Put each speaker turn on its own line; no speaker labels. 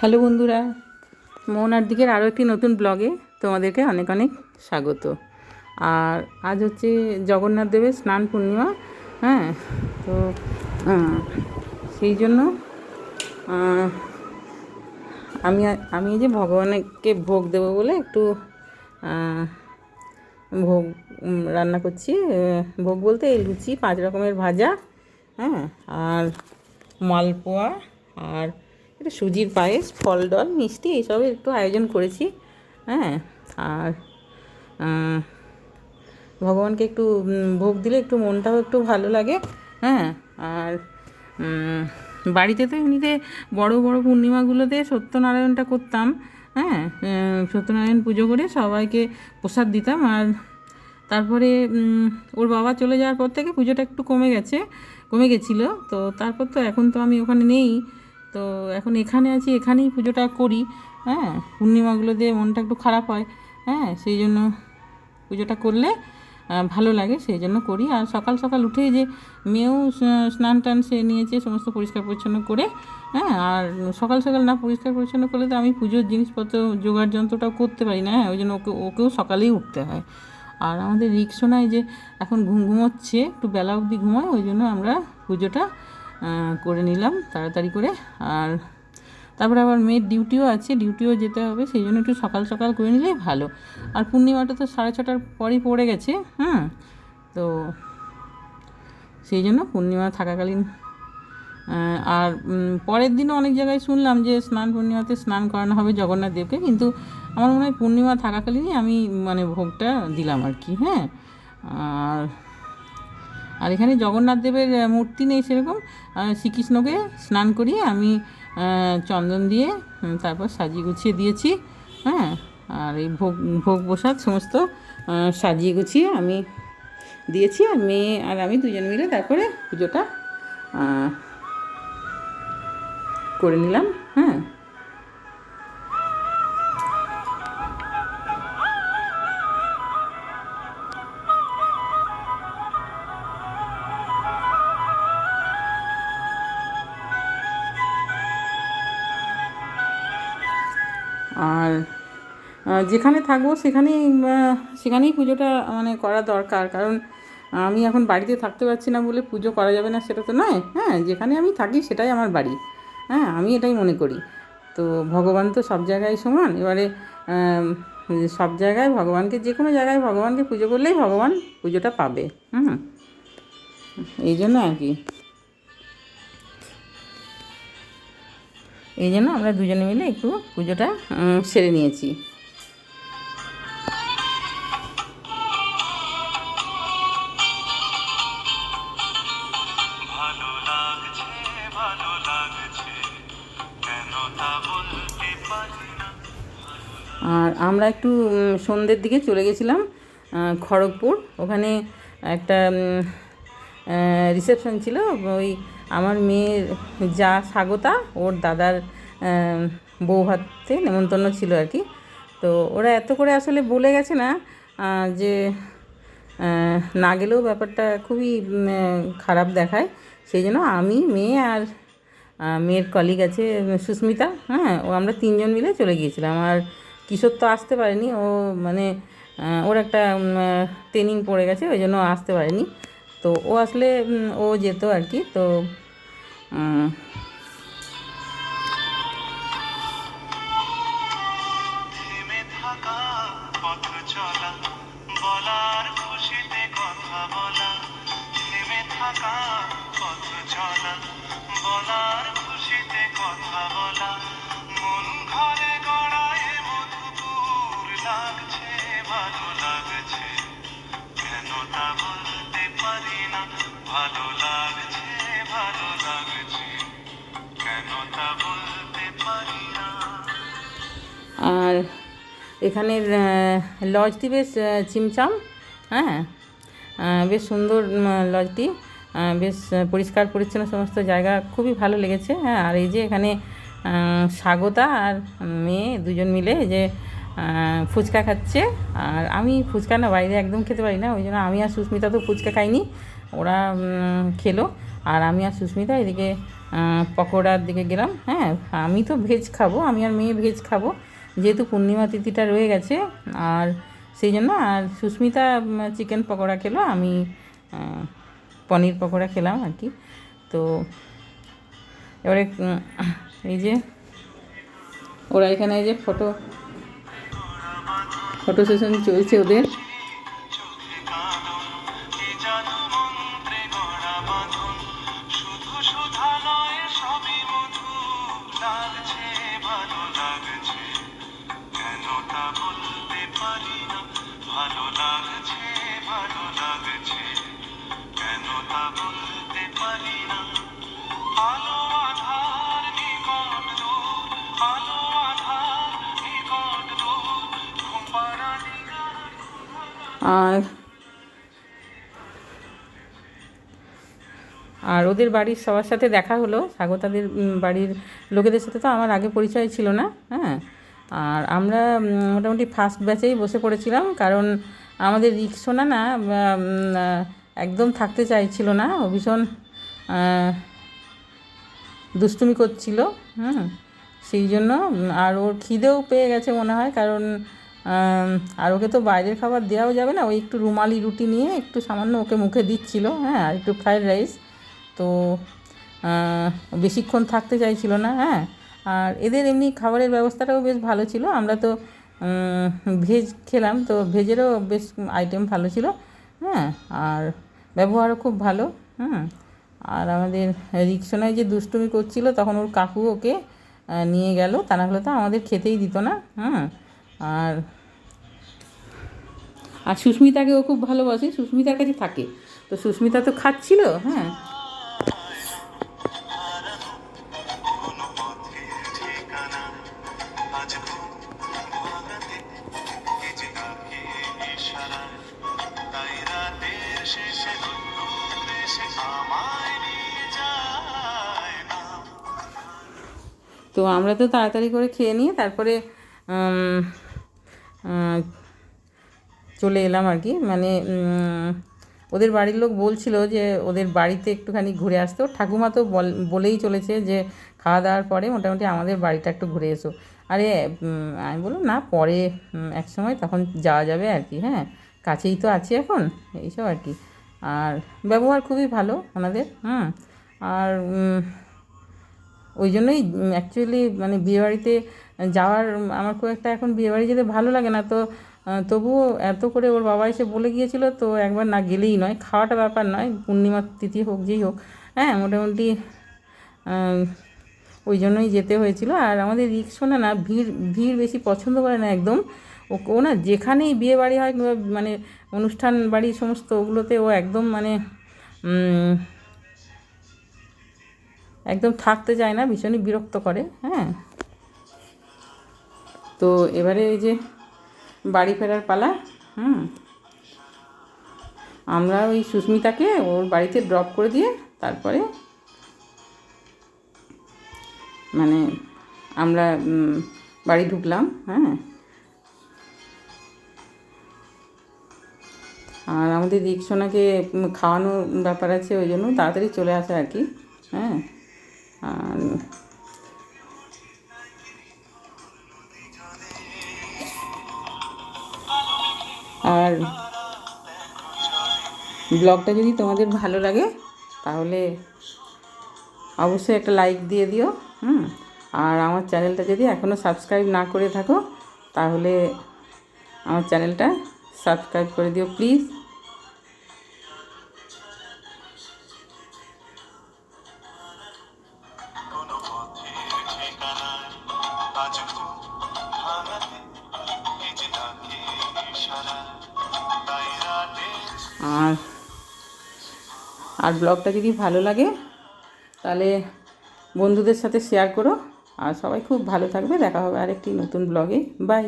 Hello বন্ধুরা, মোহনার দিকের আরও একটি নতুন ব্লগে তোমাদেরকে অনেক অনেক স্বাগত। আর আজ হচ্ছে জগন্নাথ দেবের স্নান পূর্ণিমা হ্যাঁ তো সেই জন্য আমি আমি যে ভগবানকে ভোগ দেবো বলে একটু ভোগ রান্না করছি। ভোগ বলতে এই লুচি, পাঁচ রকমের ভাজা হ্যাঁ আর মালপোয়া, আর একটু সুজির পায়েস, ফল, ডল, মিষ্টি এইসবের একটু আয়োজন করেছি। হ্যাঁ আর ভগবানকে একটু ভোগ দিলে একটু মনটাও একটু ভালো লাগে। হ্যাঁ আর বাড়িতে তো এমনিতে বড় বড় পূর্ণিমাগুলোতে সত্যনারায়ণটা করতাম। হ্যাঁ সত্যনারায়ণ পুজো করে সবাইকে প্রসাদ দিতাম। আর তারপরে ওর বাবা চলে যাওয়ার পর থেকে পুজোটা একটু কমে গেছে, কমে গেছিল। তো তারপর তো এখন তো আমি ওখানে নেই। তো এখন এখানে আছি, এখানেই পুজোটা করি হ্যাঁ? পূর্ণিমাগুলোতে মনটা একটু খারাপ হয় হ্যাঁ? সেই জন্য পুজোটা করলে ভালো লাগে, সেই জন্য করি। আর সকাল সকাল উঠে যে মেয়েও স্নান টান সে নিয়েছে, সমস্ত পরিষ্কার পরিচ্ছন্ন করে হ্যাঁ? আর সকাল সকাল না পরিষ্কার পরিচ্ছন্ন করলে তো আমি পুজোর জিনিসপত্র, জোগাড় যন্ত্রটাও করতে পারি না হ্যাঁ? ওই জন্য ওকে, ওকেও সকালেই উঠতে হয়। আর আমাদের রিক্সোনায় যে এখন ঘুম ঘুমোচ্ছে, একটু বেলা অবধি ঘুমায়, ওই জন্য আমরা পুজোটা করে নিলাম তাড়াতাড়ি করে। আর তারপরে আবার মেয়ের ডিউটিও আছে, ডিউটিও যেতে হবে, সেই জন্য একটু সকাল সকাল করে নিলেই ভালো। আর পূর্ণিমাটা তো সাড়ে ছটার পরই পড়ে গেছে, হুম? তো সেই জন্য পূর্ণিমা থাকাকালীন আর পরের দিনও অনেক জায়গায় শুনলাম যে স্নান পূর্ণিমাতে স্নান করানো হবে জগন্নাথ দেবকে, কিন্তু আমার মনে হয় পূর্ণিমা থাকাকালীনই আমি মানে ভোগটা দিলাম আর কি হ্যাঁ? আর আর এখানে জগন্নাথ দেবের মূর্তি নেই সেরকম। শ্রীকৃষ্ণকে স্নান করিয়ে আমি চন্দন দিয়ে তারপর সাজিয়ে গুছিয়ে দিয়েছি। হ্যাঁ আর এই ভোগ ভোগ প্রসাদ সমস্ত সাজিয়ে গুছিয়ে আমি দিয়েছি। আর মেয়ে আর আমি দুজন মিলে তারপরে পুজোটা করে নিলাম। হ্যাঁ। আর যেখানে থাকব সেখানেই সেখানেই পুজোটা মানে করা দরকার। কারণ আমি এখন বাড়িতে থাকতে পারছি না বলে পুজো করা যাবে না সেটা তো নয়। হ্যাঁ যেখানে আমি থাকি সেটাই আমার বাড়ি। হ্যাঁ আমি এটাই মনে করি। তো ভগবান তো সব জায়গায় সমান। এবারে সব জায়গায় ভগবানকে, যে কোনো জায়গায় ভগবানকে পুজো করলেই ভগবান পুজোটা পাবে। হুম, এই জন্য আর কি। এই জন্য আমরা দুজনে মিলে একটু পুজোটা সেরে নিয়েছি। আর আমরা একটু সন্ধ্যের দিকে চলে গেছিলাম খড়গপুর। ওখানে একটা রিসেপশন ছিল। ওই আমার মেয়ের যা স্বাগতা, ওর দাদার বউ হাতে নেমন্তন্ন ছিল আর কি। তো ওরা এত করে আসলে বলে গেছে না যে না গেলেও ব্যাপারটা খুবই খারাপ দেখায়। সেই জন্য আমি, মেয়ে আর মেয়ের কলিগ আছে, সুস্মিতা হ্যাঁ ও আমরা তিনজন মিলে চলে গিয়েছিলাম। আর কিশোর তো আসতে পারেনি, ও মানে ওর একটা ট্রেনিং পড়ে গেছে, ওই জন্য আসতে পারেনি। তো ও আসলে ও যেত আর কি তো উম,
থেমে থাকা
আর এখানের লজটি বেশ চিমচাম হ্যাঁ? বেশ সুন্দর লজটি বেশ পরিষ্কার, পরিচ্ছন্ন সমস্ত জায়গা খুবই ভালো লেগেছে হ্যাঁ? আর এই যে এখানে স্বাগতা আর মেয়ে দুজন মিলে যে ফুচকা খাচ্ছে। আর আমি ফুচকা না বাইরে একদম খেতে পারি না, ওই জন্য আমি আর সুস্মিতা তো ফুচকা খাইনি, ওরা খেলো। আর আমি আর সুস্মিতা এদিকে পকোড়ার দিকে গেলাম হ্যাঁ? আমি তো ভেজ খাব, আমি আর মেয়ে ভেজ খাব। যেহেতু পূর্ণিমা তিথিটা রয়ে গেছে, আর সেই জন্য, আর সুস্মিতা চিকেন পকোড়া খেলো, আমি পনির পকোড়া খেলাম আর কি। তো এবারে এই যে, ওরা এখানে এই যে ফটো ফটো সেশন চলছে ওদের। আর আর ওদের বাড়ির সবার সাথে দেখা হলো। স্বাগতাদের বাড়ির লোকেদের সাথে তো আমার আগে পরিচয় ছিল না হ্যাঁ। আর আমরা মোটামুটি ফার্স্ট ব্যাচেই বসে পড়েছিলাম, কারণ আমাদের রিক্সোনা না একদম থাকতে চাইছিল না, ও ভীষণ দুষ্টুমি করছিল, হুম। সেই জন্য আর ওর খিদেও পেয়ে গেছে মনে হয়, কারণ আর ওকে তো বাইরের খাবার দেওয়াও যাবে না। ওই একটু রুমালি রুটি নিয়ে একটু সামান্য ওকে মুখে দিচ্ছিল হ্যাঁ আর একটু ফ্রাইড রাইস। তো বেশিক্ষণ থাকতে চাইছিল না হ্যাঁ। আর এদের এমনি খাবারের ব্যবস্থাটাও বেশ ভালো ছিল। আমরা তো ভেজ খেলাম, তো ভেজেরও বেশ আইটেম ভালো ছিল হ্যাঁ। আর ব্যবহারও খুব ভালো, হুম। আর আমাদের রিক্সোনায় যে দুষ্টুমি করছিল, তখন ওর কাকু ওকে নিয়ে গেল। তা না হলে তো আমাদের খেতেই দিত না, হুম। আর আর সুস্মিতাকে ও খুব ভালোবাসে, সুস্মিতার কাছে থাকে। তো সুস্মিতা তো খাচ্ছিল হ্যাঁ। তো আমরা তো তাড়াতাড়ি করে খেয়ে নিয়ে তারপরে চলে এলাম আর কি। মানে ওদের বাড়ির লোক বলছিল যে, ওদের বাড়িতে একটুখানি ঘুরে আসতো। ঠাকুমা তো বল, বলেই চলেছে যে, খাওয়া দাওয়ার পরে মোটামুটি আমাদের বাড়িটা একটু ঘুরে এসো। আরে আমি বললাম, না, পরে এক সময় তখন যাওয়া যাবে আর কি হ্যাঁ। কাছেই তো আছি এখন, এইসব আর কি। আর ব্যবহার খুবই ভালো ওনাদের, হুম। আর ওই জন্যই অ্যাকচুয়ালি মানে বিয়েবাড়িতে যাওয়ার, আমার খুব একটা এখন বিয়েবাড়ি যেতে ভালো লাগে না। তো তবুও এত করে ওর বাবা এসে বলে গিয়েছিল তো একবার না গেলেই নয়, খাওয়াটা ব্যাপার নয়, পূর্ণিমার তিথি হোক যেই হোক। হ্যাঁ মোটামুটি ওই জন্যই যেতে হয়েছিল। আর আমাদের রিক্সোনা না ভিড় ভিড় বেশি পছন্দ করে না একদম। ও ও না যেখানেই বিয়ে বাড়ি হয় কিংবা মানে অনুষ্ঠান বাড়ি সমস্ত ওগুলোতে ও একদম মানে একদম থাকতে চায় না, ভীষণই বিরক্ত করে। হ্যাঁ। তো এবারে এই যে বাড়ি ফেরার পালা, হুম। আমরা ওই সুস্মিতাকে ওর বাড়িতে ড্রপ করে দিয়ে তারপরে মানে আমরা বাড়ি ঢুকলাম হ্যাঁ। আর আমাদের রিক্সোনাকে খাওয়ানোর ব্যাপার আছে, ওই জন্য তাড়াতাড়ি চলে আসে আর কি হ্যাঁ। আর আর ব্লগটা যদি তোমাদের ভালো লাগে, তাহলে অবশ্যই একটা লাইক দিয়ে দিও, হুম? আর আমার চ্যানেলটা যদি এখনও সাবস্ক্রাইব না করে থাকো, তাহলে আমার চ্যানেলটা সাবস্ক্রাইব করে দিও প্লিজ আর ব্লগটা যদি ভালো লাগে, তাহলে বন্ধুদের সাথে শেয়ার করো। আর সবাই খুব ভালো থাকবে। দেখা হবে আরেকটি নতুন ব্লগে। বাই